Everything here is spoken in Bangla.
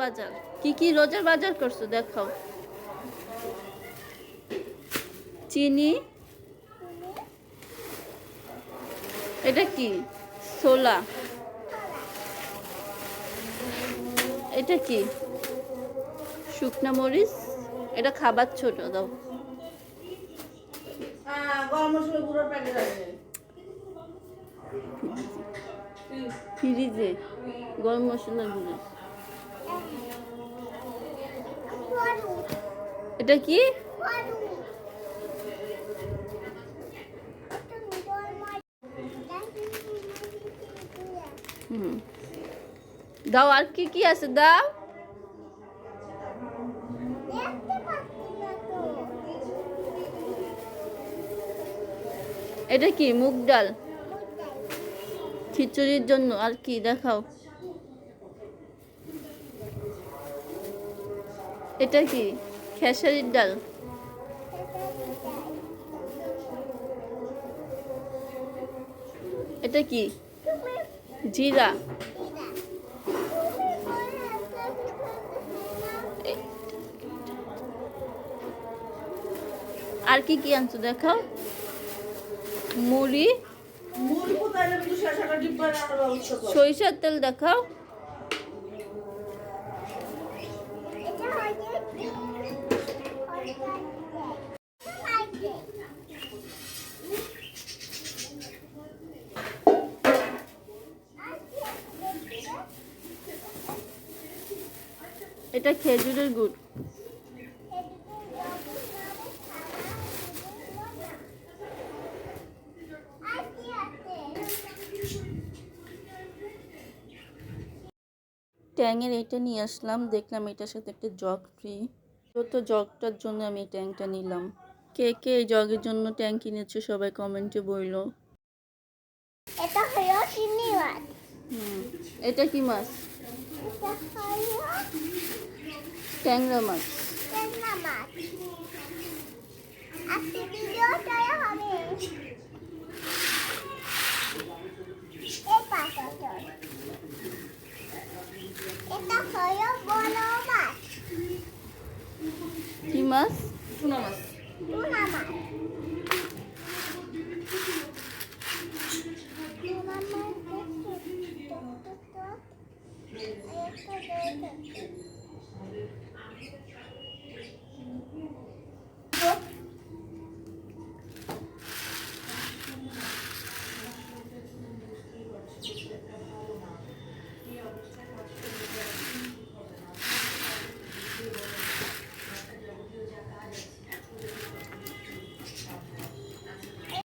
বাজার? কি কি রোজার বাজার করছ দেখাও চিনি। এটা কি? ছোলা। এটা কি? শুকনা মরিচ। এটা খাবার ছোট দাও। হ্যাঁ, ফ্রিজে গরম মশলা গুঁড়ো। এটা কি? দাও, আর কি কি আছে? দাও। এটা কি? মুগ ডাল। খিচুড়ির জন্য। আর কি? দেখাও। এটা কি? খেসারির ডাল। এটা কি? জিরা। আর কি কি আনছো দেখাও? মুড়ি। সরিষার তেল দেখাও। এটা খেজুরের গুড়। ট্যাঙের এটা নিয়ে আসলাম দেখলাম এটার সাথে একটা জগ ফ্রি তো জগটার জন্য আমি এই ট্যাঙ্কটা নিলাম। কে কে এই জগের জন্য ট্যাং কিনেছে সবাই কমেন্টে বইল। এটা হলো চিনি মাছ। হুম এটা কি মাছ? ট্যাংরা মাছ। মাছ টুনা মাছ